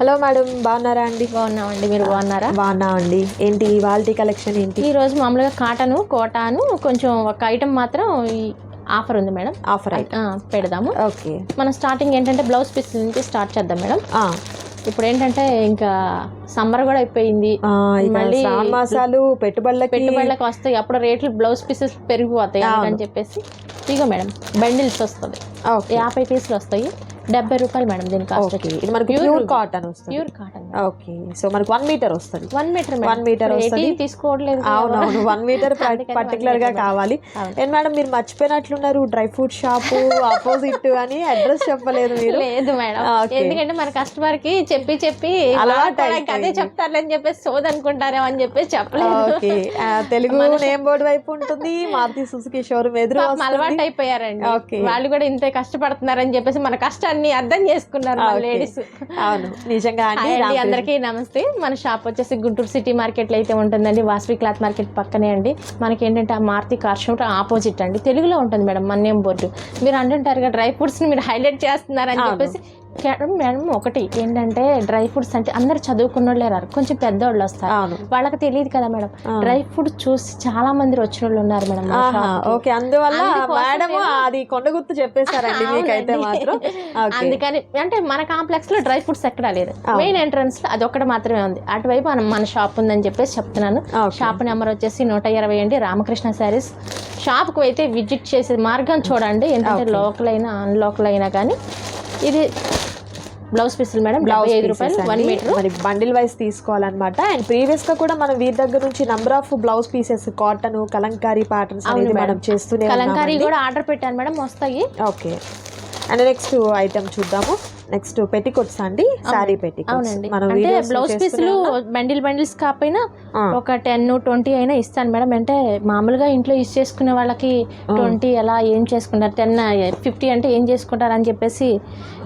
Hello madam బాగున్నారా అండి? బాగున్నామండి మీరు బాగున్నారా? బాగున్నా అండి ఏంటి ఇవాల్టి కలెక్షన్ ఏంటి? ఈ రోజు మామూలుగా కాటను కోటాను కొంచెం ఒక ఐటమ్ మాత్రం ఈ ఆఫర్ ఉంది మేడం. ఆఫర్ ఆ, పెడదాము. ఓకే. మనం స్టార్టింగ్ ఏంటంటే బ్లౌజ్ పీస్ నుంచి స్టార్ట్ చేద్దాం మేడం. ఆ, ఇప్పుడు ఏంటంటే ఇంకా సమ్మర్ కూడా అయిపోయింది. ఆ, ఇక మళ్ళీ శ్రావణ మాసాలు పెట్టుబడులకి పెట్టుబడులకు వస్తాయి. అప్పుడు రేట్లు బ్లౌజ్ పీసెస్ పెరిగిపోతాయి. అని చెప్పేసి. ఇగో మేడం బండిల్స్ వస్తుంది. ఓకే. యాభై పీసులు వస్తాయి. డెబ్బై రూపాయలు మేడం దీని కాస్ట్ ఓకే ఇది మనకు ప్యూర్. కాటన్ వస్తుంది. ప్యూర్ కాటన్ ఓకే సో మనకు వన్ మీటర్ వస్తుంది. వన్ మీటర్ One meter వస్తది. తీసుకోవట్లేదు అవునవును. వన్ మీటర్ పర్టికులర్గా కావాలి. ఏం మేడం మీరు మర్చిపోయినట్లున్నారు డ్రై ఫ్రూట్ షాపు ఆపోజిట్ అని అడ్రస్ చెప్పలేదు మీరు. లేదు మేడం. Okay. ఎందుకంటే మన కస్టమర్కి చెప్పి చెప్పి అలవాటు అదే అయిపోయింది. చెప్తారులే అని చెప్పేసి సోది అనుకుంటారేమో అని చెప్పేసి చెప్పలేదు. ఓకే ఆ, తెలుగు నేమ్ బోర్డు వైపు ఉంటుంది. మారుతి సుజుకి షోరూమ్ ఎదురు అలవాటు అయిపోయారండి. Okay. వాళ్ళు కూడా ఇంతే కష్టపడుతున్నారని చెప్పేసి మన కష్టాన్ని అర్థం చేసుకున్నారు. లేడీస్ అవును. నిజంగా అండి అందరికీ నమస్తే. మన షాప్ వచ్చేసి గుంటూరు సిటీ మార్కెట్లో అయితే ఉంటుందండి. వాసవి క్లాత్ మార్కెట్ పక్కనే అండి. మనకి ఏంటంటే ఆ మారుతి కార్ ఆపోజిట్ అండి. తెలుగులో ఉంటుంది మేడం మన నేమ్ బోర్డు. మీరు అంటుంటారు డ్రై ఫ్రూట్స్ని మీరు హైలైట్ చేస్తున్నారని. చెప్పేసి మేడం మేడం ఒకటి ఏంటంటే డ్రై ఫ్రూట్స్ అంటే అందరు చదువుకున్న వాళ్ళే రారు. కొంచెం పెద్దవాళ్ళు వస్తారు. వాళ్ళకి తెలియదు కదా మేడం. డ్రై ఫ్రూట్ చూసి చాలా మంది వచ్చిన వాళ్ళు ఉన్నారు మేడం. ఓకే. అందువల్ల మేడం అది కొండ గుర్తు చెప్పేశారండి మీకైతే. మాత్రం. అందుకని అంటే మన కాంప్లెక్స్లో డ్రై ఫ్రూట్స్ ఎక్కడా లేదు. మెయిన్ ఎంట్రన్స్లో అది ఒక్కటి మాత్రమే ఉంది. అటువైపు మన మన షాప్ ఉందని చెప్పేసి చెప్తున్నాను. షాప్ నెంబర్ వచ్చేసి నూట ఇరవై అండి. రామకృష్ణ శారీస్. షాప్కు అయితే విజిట్ చేసే మార్గం చూడండి. ఏంటంటే. లోకల్ అయినా అన్లోకల్ అయినా కానీ ఇది బ్లౌజ్ పీసులు మేడం డెబ్బై ఐదు రూపాయలు వన్ మీటర్ మరి బండిల్ వైస్ తీసుకోవాలన్నమాట. అండ్ ప్రీవియస్గా కూడా మనం వీరి దగ్గర నుంచి number of blouse pieces cotton kalamkari patterns అనేది మేడం. మనం చేస్తూనే కలంకారీ. కూడా ఆర్డర్ పెట్టాను మేడం వస్తాయి. ఓకే. అండ్ నెక్స్ట్ ఐటమ్ చూద్దాము. నెక్స్ట్ పెట్టికోట్స్ అండి శారీ పెట్టికోట్స్ మనం అంటే బ్లౌజ్ పీసులు. బండిల్ బండిల్స్ కాకపోయినా. ఒక టెన్ ట్వంటీ అయినా ఇస్తాను మేడం. అంటే మామూలుగా ఇంట్లో యూజ్ చేసుకునే వాళ్ళకి ట్వంటీ ఎలా ఏం చేసుకుంటారు? టెన్ ఫిఫ్టీ అంటే ఏం చేసుకుంటారు అని చెప్పేసి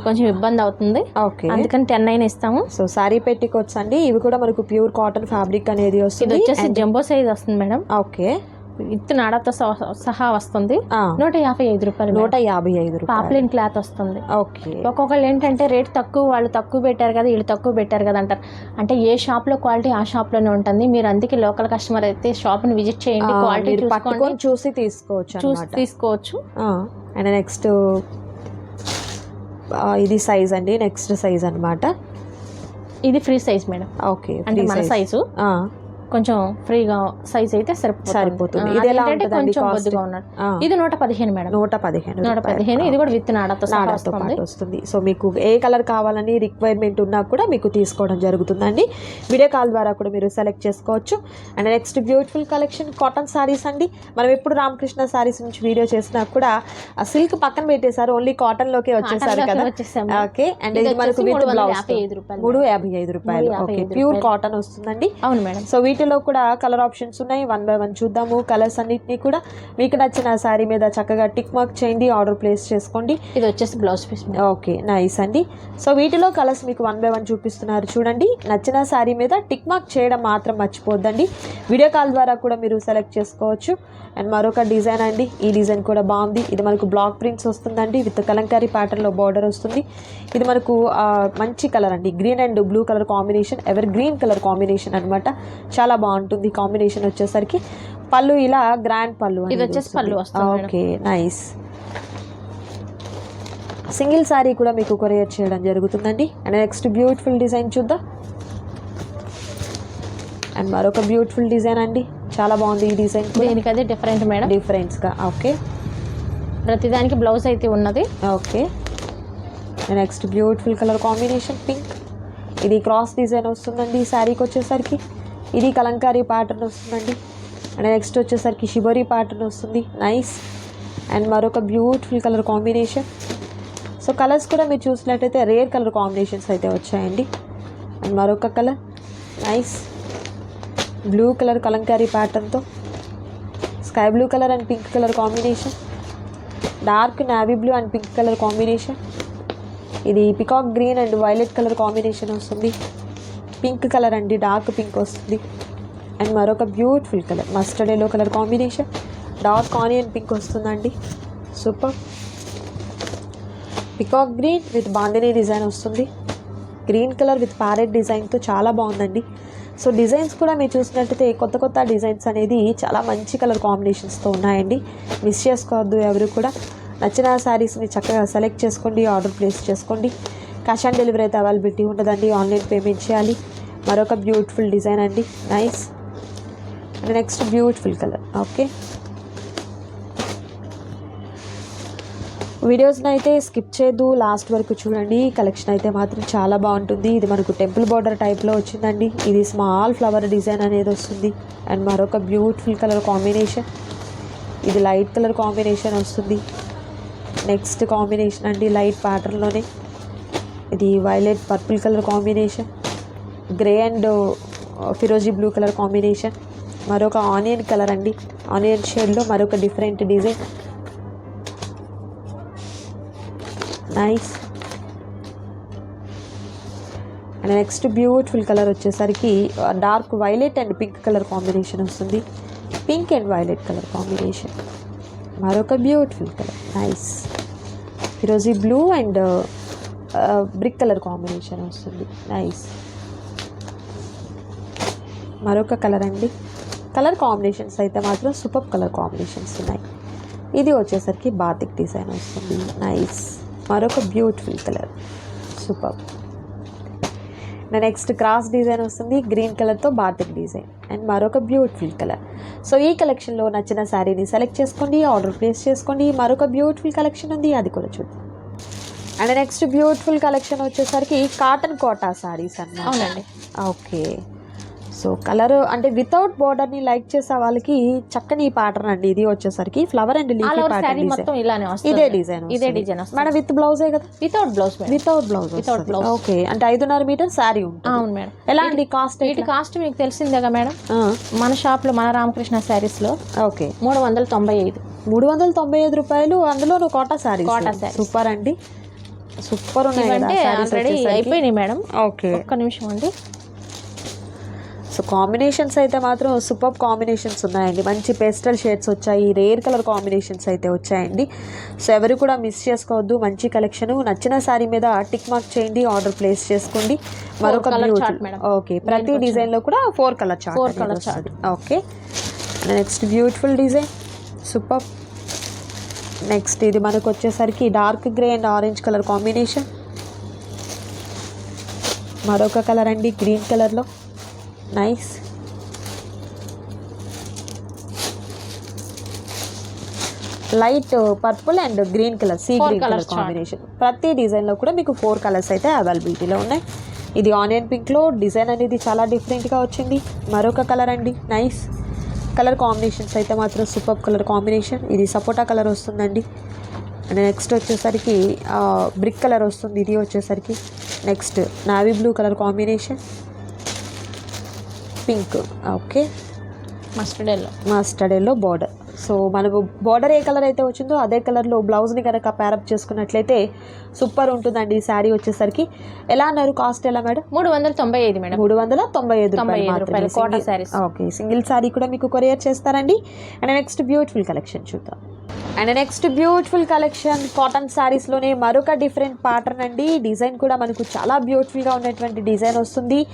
కొంచెం ఇబ్బంది అవుతుంది. ఓకే. అందుకని టెన్ అయినా ఇస్తాము. సో శారీ పెట్టికోట్స్ అండి. ఇవి కూడా మనకు ప్యూర్ కాటన్ ఫ్యాబ్రిక్ అనేది వస్తుంది. వచ్చేసి జంబో సైజ్ వస్తుంది మేడం. ఓకే. విత్ నాడాతో సహ- వస్తుంది. నూట యాభై ఐదు రూపాయలు నూట యాభై ఐదు పాప్లిన్ క్లాత్ వస్తుంది. ఓకే. ఒక్కొక్కళ్ళు ఏంటంటే రేట్ తక్కువ వాళ్ళు తక్కువ పెట్టారు కదా వీళ్ళు తక్కువ పెట్టారు కదా అంటారు. అంటే ఏ షాప్లో క్వాలిటీ ఆ షాప్లోనే ఉంటుంది. మీరు అందుకే లోకల్ కస్టమర్ అయితే షాప్ని విజిట్ చేయండి క్వాలిటీ పట్టుకొని చూసి తీసుకోవచ్చు చూసి తీసుకోవచ్చు. అండ్ నెక్స్ట్ ఇది సైజ్ అండి నెక్స్ట్ సైజ్ అన్నమాట. ఇది ఫ్రీ సైజ్ మేడం. ఓకే అంటే మన సైజు. కొంచెం ఫ్రీగా సైజ్ అయితే సరిపోతుంది. ఇది ఎలా ఉంటుందండి కొంచెం ఇది నూట పదిహేను మేడం. నూట పదిహేను నూట. పదిహేను. ఇది కూడా విత్ నాడతో నాడాతో వస్తుంది. పాటు వస్తుంది. సో మీకు ఏ కలర్ కావాలని రిక్వైర్మెంట్ ఉన్నా కూడా మీకు తీసుకోవడం జరుగుతుందండి. వీడియో కాల్ ద్వారా కూడా మీరు సెలెక్ట్ చేసుకోవచ్చు. And next beautiful collection cotton saris అండి. మనం ఎప్పుడు రామకృష్ణ సారీస్ నుంచి వీడియో చేసినా కూడా ఆ సిల్క్ పక్కన పెట్టేశారు. ఓన్లీ కాటన్ లోకే వచ్చేసారు కదా. ఓకే అండ్ ఇది మనకు మూడు యాభై ఐదు రూపాయలు ఓకే ప్యూర్. కాటన్ వస్తుందండి. అవును మేడం. సో వీటిలో కూడా కలర్ ఆప్షన్స్ ఉన్నాయి. వన్ బై వన్ చూద్దాము. కలర్స్ అన్నిటిని కూడా మీకు నచ్చిన శారీ మీద చక్కగా టిక్ మార్క్ చేయండి. ఆర్డర్ ప్లేస్ చేసుకోండి. ఇది వచ్చేసి బ్లౌజ్ పీస్ ఓకే నైస్ అండి. సో వీటిలో కలర్స్ మీకు వన్ బై వన్ చూపిస్తున్నారు చూడండి. నచ్చిన శారీ మీద టిక్ మార్క్ చేయడం మాత్రం మర్చిపోద్దండి. వీడియో కాల్ ద్వారా కూడా మీరు సెలెక్ట్ చేసుకోవచ్చు. అండ్ మరొక డిజైన్ అండి. ఈ డిజైన్ కూడా బాగుంది. ఇది మనకు బ్లాక్ ప్రింట్స్ వస్తుందండి. విత్ కలంకారీ ప్యాటర్న్లో బార్డర్ వస్తుంది. ఇది మనకు మంచి కలర్ అండి. Green and blue colour combination ever green colour combination అన్నమాట. చాలా బాగుంటుంది కాంబినేషన్ వచ్చేసరికి. పళ్ళు ఇలా గ్రాండ్ పళ్ళు ఇది వచ్చేసి పళ్ళు వస్తుంది. Okay nice. సింగిల్ సారీ కూడా మీకు కొరియర్ చేయడం జరుగుతుందండి. అండ్ నెక్స్ట్ బ్యూటిఫుల్ డిజైన్ చూద్దాం. అండ్ మరొక బ్యూటిఫుల్ డిజైన్ అండి. చాలా బాగుంది ఈ డిజైన్ దీనికి అదే డిఫరెంట్ మేడం. డిఫరెన్స్గా ఓకే. ప్రతిదానికి బ్లౌజ్ అయితే ఉన్నది. Okay. Next beautiful colour combination pink. ఇది క్రాస్ డిజైన్ వస్తుందండి ఈ శారీకి వచ్చేసరికి. ఇది కలంకారీ ప్యాటర్న్ వస్తుందండి. అండ్ నెక్స్ట్ వచ్చేసరికి షిబోరీ ప్యాటర్న్ వస్తుంది. నైస్ అండ్ మరొక beautiful colour combination so colours కూడా మీరు చూసినట్టయితే రేర్ కలర్ కాంబినేషన్స్ అయితే వచ్చాయండి. అండ్ మరొక colour nice blue colour kalamkari ప్యాటర్న్తో sky blue colour and pink colour combination dark navy blue and pink colour combination ఇది peacock green and violet colour combination వస్తుంది. Pink colour అండి dark pink వస్తుంది. And మరొక beautiful colour mustard yellow colour combination. Dark onion pink వస్తుందండి. Super. Peacock green with bandhani design వస్తుంది. Green colour with parrot డిజైన్తో చాలా బాగుందండి. సో డిజైన్స్ కూడా మీరు చూసినట్టయితే కొత్త కొత్త డిజైన్స్ అనేది చాలా మంచి కలర్ కాంబినేషన్స్తో ఉన్నాయండి. మిస్ చేసుకోవద్దు ఎవరు కూడా. నచ్చిన శారీస్ని చక్కగా సెలెక్ట్ చేసుకోండి ఆర్డర్ ప్లేస్ చేసుకోండి. క్యాష్ ఆన్ డెలివరీ అయితే అవైలబిలిటీ ఉంటుందండి ఆన్లైన్ పేమెంట్ చేయాలి. మరొక బ్యూటిఫుల్ డిజైన్ అండి. Nice next beautiful colour okay వీడియోస్ని అయితే స్కిప్ చేయొద్దు. లాస్ట్ వరకు చూడండి. కలెక్షన్ అయితే మాత్రం చాలా బాగుంటుంది. ఇది మనకు టెంపుల్ బార్డర్ టైప్లో వచ్చిందండి. ఇది స్మాల్ ఫ్లవర్ డిజైన్ అనేది వస్తుంది. అండ్ మరొక బ్యూటిఫుల్ కలర్ కాంబినేషన్ ఇది లైట్ కలర్ కాంబినేషన్ వస్తుంది. నెక్స్ట్ కాంబినేషన్ అండి. లైట్ ప్యాటర్న్లోనే ఇది violet purple colour combination grey and ఫిరోజీ blue colour combination. మరొక ఆనియన్ కలర్ అండి. ఆనియన్ షేడ్లో మరొక different design. Nice. And next beautiful colour వచ్చేసరికి dark violet and pink colour combination వస్తుంది. Pink and violet colour combination. మరొక beautiful colour. Nice. ఫిరోజీ blue and brick colour combination వస్తుంది. Nice. మరొక colour అండి. Colour combinations అయితే మాత్రం సూపర్ కలర్ కాంబినేషన్స్ ఉన్నాయి. ఇది వచ్చేసరికి బాతిక్ డిజైన్ వస్తుంది. నైస్ మరొక beautiful colour. Super. Next cross design వస్తుంది. గ్రీన్ కలర్తో బాతిక్ డిజైన్. అండ్ మరొక బ్యూటిఫుల్ కలర్. సో ఈ కలెక్షన్లో నచ్చిన శారీని సెలెక్ట్ చేసుకోండి ఆర్డర్ ప్లేస్ చేసుకోండి. మరొక బ్యూటిఫుల్ కలెక్షన్ ఉంది అది కూడా చూద్దాం. అండ్ నెక్స్ట్ బ్యూటిఫుల్ కలెక్షన్ వచ్చేసరికి కాటన్ కోటా శారీస్ అన్నమాట. ఓకే సో కలర్ అంటే వితౌట్ బోర్డర్ని లైక్ చేసే వాళ్ళకి చక్కని పాటర్న్ అండి. ఇది వచ్చేసరికి flower and leafy sari design మొత్తం ఇలానే ఇదే డిజైన్ ఇదే డిజైన్ మేడం విత్ బ్లౌజే కదా? Without blouse without blouse Without blouse. Okay అంటే ఐదున్నర మీటర్ శారీ ఉంటుంది. అవును మేడం ఎలా అండి కాస్ట్ వీటి కాస్ట్ మీకు తెలిసిందేగా మేడం మన షాప్లో మన రామకృష్ణ శారీస్లో ఓకే మూడు వందల తొంభై ఐదు. మూడు వందల తొంభై ఐదు రూపాయలు అందులో కోటా శారీ కోటా sarees. సూపర్ అండి. సూపర్ ఉన్నాయి కదా అంటే ఆల్రెడీ. అయిపోయినాయి మేడం ఓకే ఒక్క నిమిషం అండి. సో కాంబినేషన్స్ అయితే మాత్రం సూపర్ కాంబినేషన్స్ ఉన్నాయండి. మంచి పేస్టల్ షేడ్స్ వచ్చాయి రేర్ కలర్ కాంబినేషన్స్ అయితే వచ్చాయండి. సో ఎవరు కూడా మిస్ చేసుకోవద్దు. మంచి కలెక్షన్ నచ్చిన శారీ మీద టిక్ మార్క్ చేయండి ఆర్డర్ ప్లేస్ చేసుకోండి. మరొక. ఓకే ప్రతి డిజైన్లో కూడా four colour chart Four colour chart. Okay next beautiful design super next ఇది మనకు వచ్చేసరికి dark grey and orange colour combination మరొక కలర్ అండి గ్రీన్ కలర్లో nice light purple and green colour sea green colour. Combination ప్రతి డిజైన్లో కూడా మీకు ఫోర్ కలర్స్ అయితే అవైలబిలిటీలో ఉన్నాయి. ఇది ఆనియన్ పింక్లో డిజైన్ అనేది చాలా డిఫరెంట్గా వచ్చింది. మరొక కలర్ అండి. నైస్ కలర్ కాంబినేషన్స్ అయితే మాత్రం సూపర్ కలర్ కాంబినేషన్ ఇది సపోటా కలర్ వస్తుందండి. నెక్స్ట్ వచ్చేసరికి బ్రిక్ కలర్ వస్తుంది. ఇది వచ్చేసరికి next navy blue colour combination pink okay? Mustard yellow mustard yellow border so మనకు బార్డర్ ఏ కలర్ అయితే వచ్చిందో అదే కలర్లో బ్లౌజ్ని కనుక ప్యారప్ చేసుకున్నట్లయితే సూపర్ ఉంటుందండి ఈ శారీ వచ్చేసరికి. ఎలా అన్నారు కాస్ట్ ఎలా మేడం మూడు వందల తొంభై ఐదు మేడం. మూడు వందల తొంభై ఐదు రూపాయలు శారీస్ ఓకే సింగిల్ శారీ కూడా మీకు కొరియర్ చేస్తారండి. అండ్ నెక్స్ట్ బ్యూటిఫుల్ కలెక్షన్ చూద్దాం. And next beautiful collection cotton శారీస్లోనే మరొక డిఫరెంట్ ప్యాటర్న్ అండి. డిజైన్ కూడా మనకు చాలా బ్యూటిఫుల్గా ఉన్నటువంటి డిజైన్ వస్తుంది.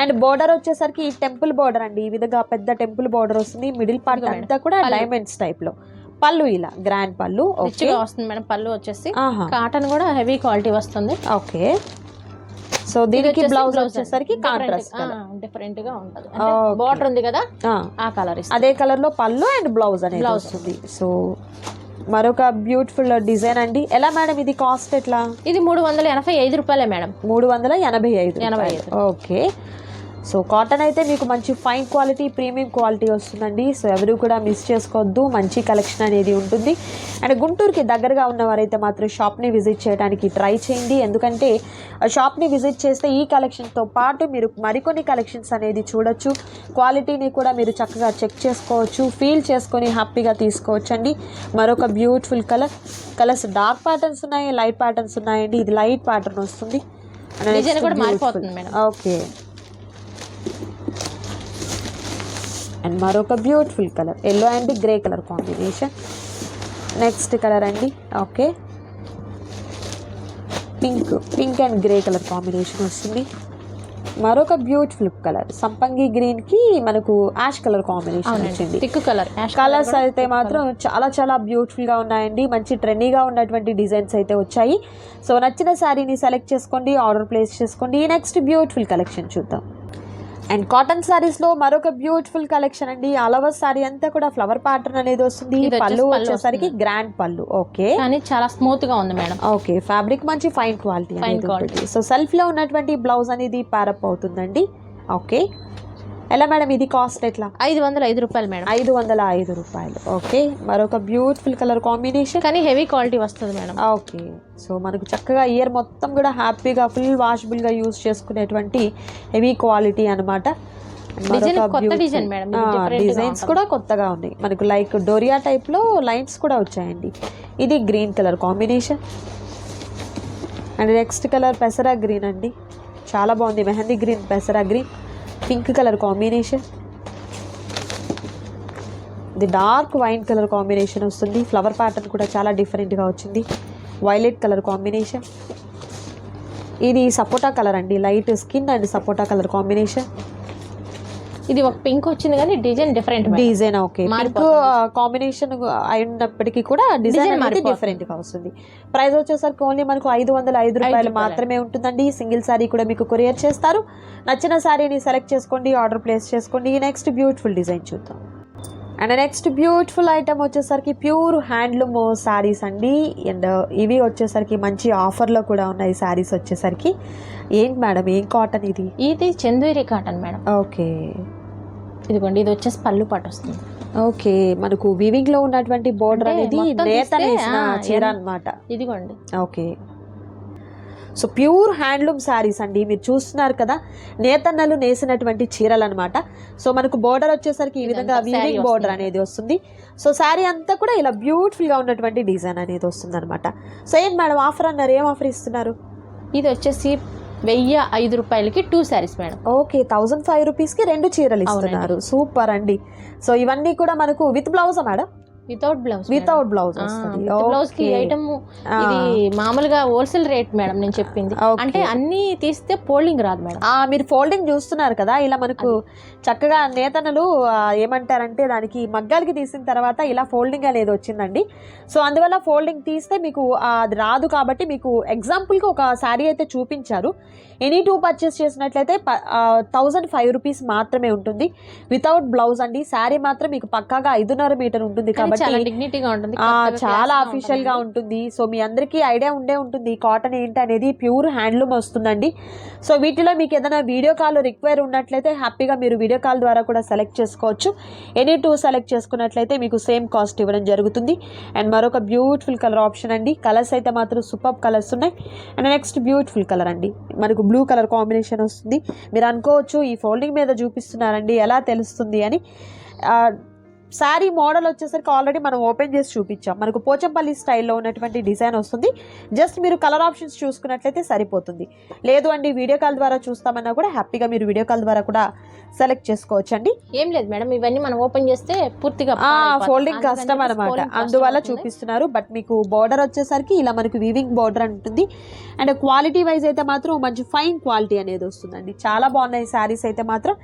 అండ్ బార్డర్ వచ్చేసరికి టెంపుల్ బార్డర్ అండి. ఈ విధంగా పెద్ద టెంపుల్ బార్డర్ వస్తుంది. Middle part. అంతా కూడా పళ్ళు. డైమండ్స్ టైప్లో పళ్ళు ఇలా గ్రాండ్ పళ్ళు రిచ్గా వస్తుంది మేడం పళ్ళు వచ్చేసి కాటన్ కూడా హెవీ క్వాలిటీ వస్తుంది. ఓకే సో దీనికి బ్లౌజ్ వచ్చేసరికి కాంట్రాస్ట్ డిఫరెంట్గా ఉంటుంది. బార్డర్ ఉంది కదా ఆ. కలర్ అదే కలర్లో పళ్ళు అండ్ బ్లౌజ్ అనేది. వస్తుంది. సో మరొక బ్యూటిఫుల్ డిజైన్ అండి. ఎలా మేడం ఇది కాస్ట్ ఎట్లా? ఇది మూడు వందల ఎనభై ఐదు రూపాయలే మేడం. మూడు వందల ఎనభై ఐదు ఎనభై రూపాయలు. ఓకే సో కాటన్ అయితే మీకు మంచి ఫైన్ క్వాలిటీ ప్రీమియం క్వాలిటీ వస్తుందండి. సో ఎవరు కూడా మిస్ చేసుకోవద్దు. మంచి కలెక్షన్ అనేది ఉంటుంది. అండ్ గుంటూరుకి దగ్గరగా ఉన్నవారైతే మాత్రం షాప్ని విజిట్ చేయడానికి ట్రై చేయండి. ఎందుకంటే ఆ షాప్ని విజిట్ చేస్తే ఈ కలెక్షన్తో పాటు మీరు మరికొన్ని కలెక్షన్స్ అనేది చూడొచ్చు. క్వాలిటీని కూడా మీరు చక్కగా చెక్ చేసుకోవచ్చు. ఫీల్ చేసుకొని హ్యాపీగా తీసుకోవచ్చు అండి మరొక beautiful colour colours dark patterns ఉన్నాయి లైట్ ప్యాటర్న్స్ ఉన్నాయండి. ఇది లైట్ ప్యాటర్న్ వస్తుంది. కూడా. మారిపోతుంది మేడం. ఓకే అండ్ మరొక beautiful colour yellow and grey colour combination next colour అండి okay. Pink pink and grey colour combination వస్తుంది. మరొక బ్యూటిఫుల్ కలర్ సంపంగి గ్రీన్కి మనకు యాష్ కలర్ కాంబినేషన్ వచ్చింది. థిక్ కలర్ కలర్స్ అయితే మాత్రం చాలా చాలా బ్యూటిఫుల్గా ఉన్నాయండి మంచి ట్రెండీగా ఉన్నటువంటి డిజైన్స్ అయితే వచ్చాయి. సో నచ్చిన శారీని సెలెక్ట్ చేసుకోండి ఆర్డర్ ప్లేస్ చేసుకోండి. నెక్స్ట్ బ్యూటిఫుల్ కలెక్షన్ చూద్దాం. అండ్ కాటన్ సారీస్లో మరొక బ్యూటిఫుల్ కలెక్షన్ అండి. ఆల్ ఓవర్ సారీ అంతా కూడా ఫ్లవర్ ప్యాటర్న్ అనేది వస్తుంది. పళ్ళు వచ్చేసరికి గ్రాండ్ పళ్ళు. ఓకే కానీ చాలా స్మూత్గా ఉంది మేడం. ఓకే ఫ్యాబ్రిక్ మంచి ఫైన్ క్వాలిటీ సో సెల్ఫ్లో ఉన్నటువంటి బ్లౌజ్ అనేది ప్యారప్ అవుతుందండి. ఓకే ఎలా మేడం ఇది కాస్ట్ ఎట్లా? ఐదు వందల ఐదు రూపాయలు మేడం. ఐదు వందల ఐదు రూపాయలు. ఓకే. మరొక బ్యూటిఫుల్ కలర్ కాంబినేషన్? కానీ హెవీ క్వాలిటీ వస్తుంది మేడం. ఓకే. సో మనకు చక్కగా ఇయర్ మొత్తం కూడా హ్యాపీగా ఫుల్ వాషబుల్గా యూస్ చేసుకునేటువంటి హెవీ క్వాలిటీ అనమాట డిజైన్స్. కూడా కొత్తగా ఉన్నాయి. మనకు లైక్ డోరియా టైప్లో లైన్స్ కూడా వచ్చాయండి. ఇది green colour combination. And next colour పెసరా green అండి. చాలా బాగుంది. మెహందీ గ్రీన్ పెసరా గ్రీన్. పింక్ కలర్ కాంబినేషన్ ఇది డార్క్ వైన్ కలర్ కాంబినేషన్ వస్తుంది. ఫ్లవర్ ప్యాటర్న్ కూడా చాలా డిఫరెంట్గా వచ్చింది. వైలెట్ కలర్ కాంబినేషన్ ఇది సపోటా కలర్ అండి. Light skin and sapota colour combination ఇది ఒక పింక్ వచ్చింది కానీ design different design okay. Pink. Combination అయినప్పటికీ కూడా డిజైన్ మారిపోతుంది. డిఫరెంట్గా వస్తుంది. ప్రైస్ వచ్చేసరికి ఓన్లీ మనకు ఐదు వందల ఐదు రూపాయలు రూపాయలే. మాత్రమే ఉంటుందండి. సింగిల్ సారీ కూడా మీకు కొరియర్ చేస్తారు. నచ్చిన సారీని సెలెక్ట్ చేసుకోండి ఆర్డర్ ప్లేస్ చేసుకోండి. నెక్స్ట్ బ్యూటిఫుల్ డిజైన్ చూద్దాం. అండ్ నెక్స్ట్ బ్యూటిఫుల్ ఐటమ్ వచ్చేసరికి ప్యూర్ హ్యాండ్లూమ్ శారీస్ అండి. అండ్ ఇవి వచ్చేసరికి మంచి ఆఫర్లో కూడా ఉన్నాయి శారీస్ వచ్చేసరికి. ఏంటి మేడం ఏం కాటన్ ఇది? ఇది చందేరి కాటన్ మేడం ఓకే. ఇదిగోండి ఇది వచ్చేసి పళ్ళు పాటు వస్తుంది. ఓకే మనకు వీవింగ్లో ఉన్నటువంటి బోర్డర్ అనేది నేత చీర అన్నమాట. ఇదిగోండి. Okay. So pure handloom saris అండి. మీరు చూస్తున్నారు కదా నేతన్నలు నేసినటువంటి చీరలు అనమాట సో మనకు బోర్డర్ వచ్చేసరికి ఈ విధంగా వీవింగ్ బోర్డర్. అనేది వస్తుంది. సో శారీ అంతా కూడా ఇలా బ్యూటిఫుల్గా ఉన్నటువంటి డిజైన్ అనేది వస్తుంది అనమాట సో ఏంటి మేడం ఆఫర్ అన్నారు ఏం ఆఫర్ ఇస్తున్నారు? ఇది వచ్చేసి వెయ్యి ఐదు రూపాయలకి two saris madam okay thousand five రూపీస్కి రెండు చీరలు ఇస్తున్నారు. సూపర్ అండి. సో ఇవన్నీ కూడా మనకు with blouse madam without blouse without blouse వస్తుంది. బ్లౌజ్కి. ఐటమ్. ఇది మామూలుగా హోల్సేల్ రేట్ మేడం నేను చెప్పింది. అంటే అన్ని తీస్తే పోల్డింగ్ రాదు మేడం ఆ మీరు ఫోల్డింగ్ చూస్తున్నారు కదా ఇలా మనకు చక్కగా నేతనలు ఏమంటారంటే దానికి మగ్గాలకి తీసిన తర్వాత ఇలా ఫోల్డింగ్ అనేది వచ్చిందండి. సో అందువల్ల ఫోల్డింగ్ తీస్తే మీకు అది రాదు కాబట్టి మీకు ఎగ్జాంపుల్కి ఒక శారీ అయితే చూపించారు. ఎనీ టూ పర్చేస్ చేసినట్లయితే థౌజండ్ ఫైవ్ రూపీస్ మాత్రమే ఉంటుంది. వితౌట్ బ్లౌజ్ అండి శారీ మాత్రం మీకు పక్కాగా ఐదున్నర మీటర్ ఉంటుంది చాలా కాబట్టి చాలా అఫీషియల్గా. ఉంటుంది. సో మీ అందరికీ ఐడియా ఉండే ఉంటుంది. కాటన్ ఏంటి అనేది ప్యూర్ హ్యాండ్లూమ్ వస్తుందండి. సో వీటిలో మీకు ఏదైనా వీడియో కాల్ రిక్వైర్ ఉన్నట్లయితే హ్యాపీగా మీరు వీడియో కాల్ ద్వారా కూడా సెలెక్ట్ చేసుకోవచ్చు. ఎనీ టూ సెలెక్ట్ చేసుకున్నట్లయితే మీకు సేమ్ కాస్ట్ ఇవ్వడం జరుగుతుంది. అండ్ మరొక బ్యూటిఫుల్ కలర్ ఆప్షన్ అండి. కలర్స్ అయితే మాత్రం సూపర్ కలర్స్ ఉన్నాయి. అండ్ నెక్స్ట్ బ్యూటిఫుల్ కలర్ అండి. మనకు బ్లూ కలర్ కాంబినేషన్ వస్తుంది. మీరు అనుకోవచ్చు ఈ ఫోల్డింగ్ మీద చూపిస్తున్నారండి. ఎలా తెలుస్తుంది అని. శారీ మోడల్ వచ్చేసరికి ఆల్రెడీ మనం ఓపెన్ చేసి చూపించాం. మనకు పోచంపల్లి స్టైల్లో ఉన్నటువంటి డిజైన్ వస్తుంది. జస్ట్ మీరు కలర్ ఆప్షన్స్ చూసుకున్నట్లయితే సరిపోతుంది. లేదు అండి వీడియో కాల్ ద్వారా చూస్తామన్నా కూడా హ్యాపీగా మీరు వీడియో కాల్ ద్వారా కూడా సెలెక్ట్ చేసుకోవచ్చు అండి ఏం లేదు మేడం ఇవన్నీ మనం ఓపెన్ చేస్తే పూర్తిగా. ఫోల్డింగ్ కష్టం అనమాట అందువల్ల. చూపిస్తున్నారు. బట్ మీకు బార్డర్ వచ్చేసరికి ఇలా మనకు వీవింగ్ బార్డర్ ఉంటుంది. అండ్ క్వాలిటీ వైజ్ అయితే మాత్రం మంచి ఫైన్ క్వాలిటీ అనేది వస్తుందండి. చాలా బాగున్నాయి శారీస్ అయితే మాత్రం.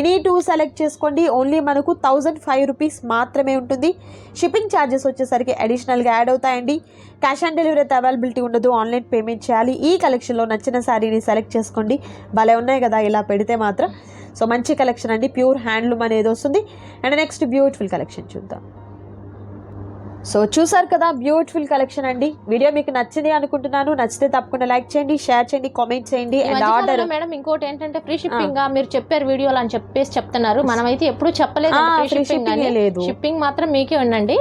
ఎనీ టూ సెలెక్ట్ చేసుకోండి. ఓన్లీ మనకు థౌజండ్ ఫైవ్ రూపీస్ మాత్రమే ఉంటుంది. షిప్పింగ్ ఛార్జెస్ వచ్చేసరికి అడిషనల్గా యాడ్ అవుతాయండి. క్యాష్ ఆన్ డెలివరీ అయితే అవైలబిలిటీ ఉండదు. ఆన్లైన్ పేమెంట్ చేయాలి. ఈ కలెక్షన్లో నచ్చిన శారీని సెలెక్ట్ చేసుకోండి. భలే ఉన్నాయి కదా ఇలా పెడితే మాత్రం. సో మంచి కలెక్షన్ అండి. ప్యూర్ హ్యాండ్లూమ్ అనేది వస్తుంది. అండ్ నెక్స్ట్ బ్యూటిఫుల్ కలెక్షన్ చూద్దాం. సో చూసారు కదా బ్యూటిఫుల్ కలెక్షన్ అండి. వీడియో మీకు నచ్చింది అనుకుంటున్నాను. నచ్చితే తప్పకుండా లైక్ చేయండి షేర్ చేయండి కామెంట్ చేయండి. అండ్ ఆర్డర్ మేడం ఇంకోటి ఏంటంటే ఫ్రీ షిప్పింగ్గా మీరు చెప్పారు వీడియోలో అని చెప్పేసి చెప్తున్నారు. మనమైతే ఎప్పుడు చెప్పలేదు ఫ్రీ షిప్పింగ్ లేదు. షిప్పింగ్ మాత్రం మీకే ఉండండి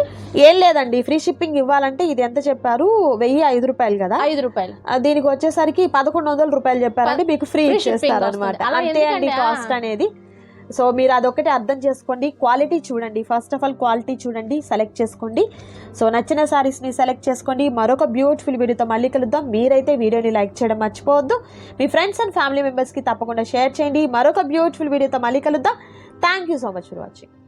ఏం లేదండి. ఫ్రీ షిప్పింగ్ ఇవ్వాలంటే ఇది ఎంత చెప్పారు? వెయ్యి ఐదు రూపాయలు కదా? ఐదు రూపాయలు. దీనికి వచ్చేసరికి పదకొండు వందల రూపాయలు చెప్పారంటే మీకు ఫ్రీ ఇచ్చేస్తారు అనమాట వస్తుంది. అలా అంతే అండి కాస్ట్ అనేది. సో మీరు అదొకటి అర్థం చేసుకోండి. క్వాలిటీ చూడండి. ఫస్ట్ ఆఫ్ ఆల్ క్వాలిటీ చూడండి. సెలెక్ట్ చేసుకోండి. సో నచ్చిన సారీస్ని సెలెక్ట్ చేసుకోండి. మరొక బ్యూటిఫుల్ వీడియోతో మళ్ళీ కలుద్దాం. మీరైతే వీడియోని లైక్ చేయడం మర్చిపోవద్దు. మీ ఫ్రెండ్స్ అండ్ ఫ్యామిలీ మెంబర్స్కి తప్పకుండా షేర్ చేయండి. మరొక బ్యూటిఫుల్ వీడియోతో మళ్ళీ కలుద్దాం. Thank you so much for watching